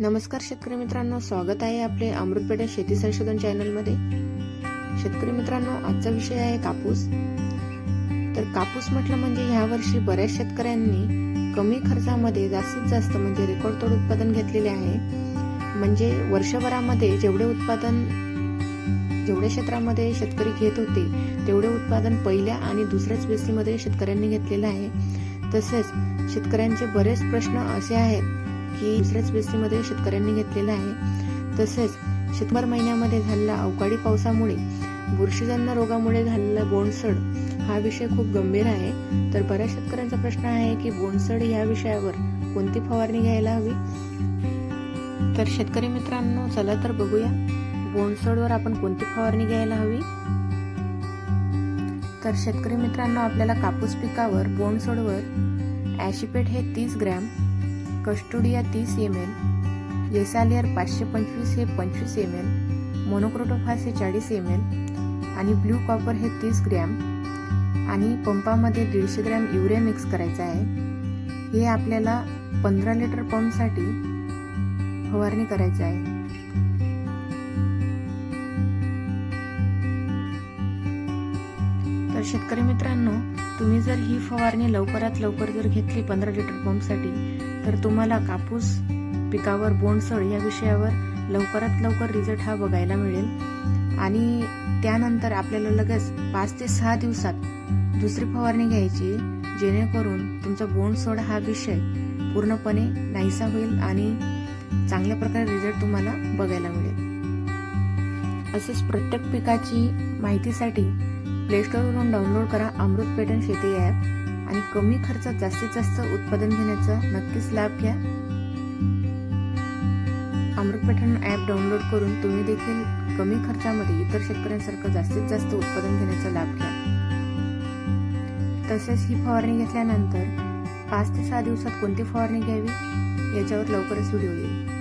नमस्कार शेतकरी मित्रांनो स्वागत आहे आपले अमृतपेठा शेती संशोधन चॅनलमध्ये. शेतकरी मित्रांनो आजचा विषय आहे कापूस. तर कापूस म्हटलं म्हणजे ह्या वर्षी बऱ्याच शेतकऱ्यांनी कमी खर्चामध्ये जास्तीत जास्त म्हणजे रेकॉर्ड तोड उत्पादन घेतलेले आहे. म्हणजे वर्षभरामध्ये जेवढे उत्पादन जेवढ्या क्षेत्रामध्ये शेतकरी घेत होते तेवढे उत्पादन पहिल्या आणि दुसऱ्याच बेसीमध्ये शेतकऱ्यांनी घेतलेलं आहे. तसेच शेतकऱ्यांचे बरेच प्रश्न असे आहेत की दुसऱ्याच बेसीमध्ये शेतकऱ्यांनी घेतलेला आहे. तसेच शेतभर महिन्यामध्ये झालेल्या अवकाळी पावसामुळे बुरशीजन्य रोगामुळे झालेला बोंडसड हा विषय खूप गंभीर आहे. तर बऱ्याच शेतकऱ्यांचा प्रश्न आहे की बोंडसड या विषयावर कोणती फवारणी घ्यायला हवी? तर शेतकरी मित्रांनो चला तर बघूया बोंडसडवर आपण कोणती फवारणी घ्यायला हवी? तर शेतकरी मित्रांनो आपल्याला कापूस पिकावर बोंडसडवर ॲशिपेट हे तीस ग्रॅम कस्टोडिया तीस एम एल एसालियर पाचशे पंचवीस हे पंचवीस एम एल मोनोक्रोटोफास हे चाळीस एम एल आणि ब्ल्यू कॉपर हे तीस ग्रॅम आणि पंपामध्ये दीडशे ग्रॅम युरिया मिक्स करायचा आहे. हे आपल्याला पंधरा लिटर पंपसाठी फवारणी करायची आहे. तर शेतकरी मित्रांनो तुम्ही जर ही फवारणी लवकरात लवकर जर घेतली पंधरा लिटर पंपसाठी तर तुम्हाला कापूस पिकावर बोंडसळ या विषयावर लवकरात लवकर रिझल्ट हा बघायला मिळेल. आणि त्यानंतर आपल्याला लगेच पाच ते सहा दिवसात दुसरी फवारणी घ्यायची जेणेकरून तुमचा बोंडसोड हा विषय पूर्णपणे नाहीसा होईल आणि चांगल्या प्रकारे रिझल्ट तुम्हाला बघायला मिळेल. असेच प्रत्येक पिकाची माहितीसाठी प्लेस्टोरवरून डाउनलोड करा अमृत पेटन शेती ॲप आणि कमी खर्चात जास्तीत जास्त उत्पादन घेण्याचा नक्कीच लाभ घ्या. अमृत पेटन ॲप डाउनलोड करून तुम्ही देखील कमी खर्चामध्ये इतर शेतकऱ्यांसारखं जास्तीत जास्त उत्पादन घेण्याचा लाभ घ्या. तसेच ही फवारणी घेतल्यानंतर पाच ते सहा दिवसात कोणती फवारणी घ्यावी? याच्यावर लवकरच व्हिडिओ येईल.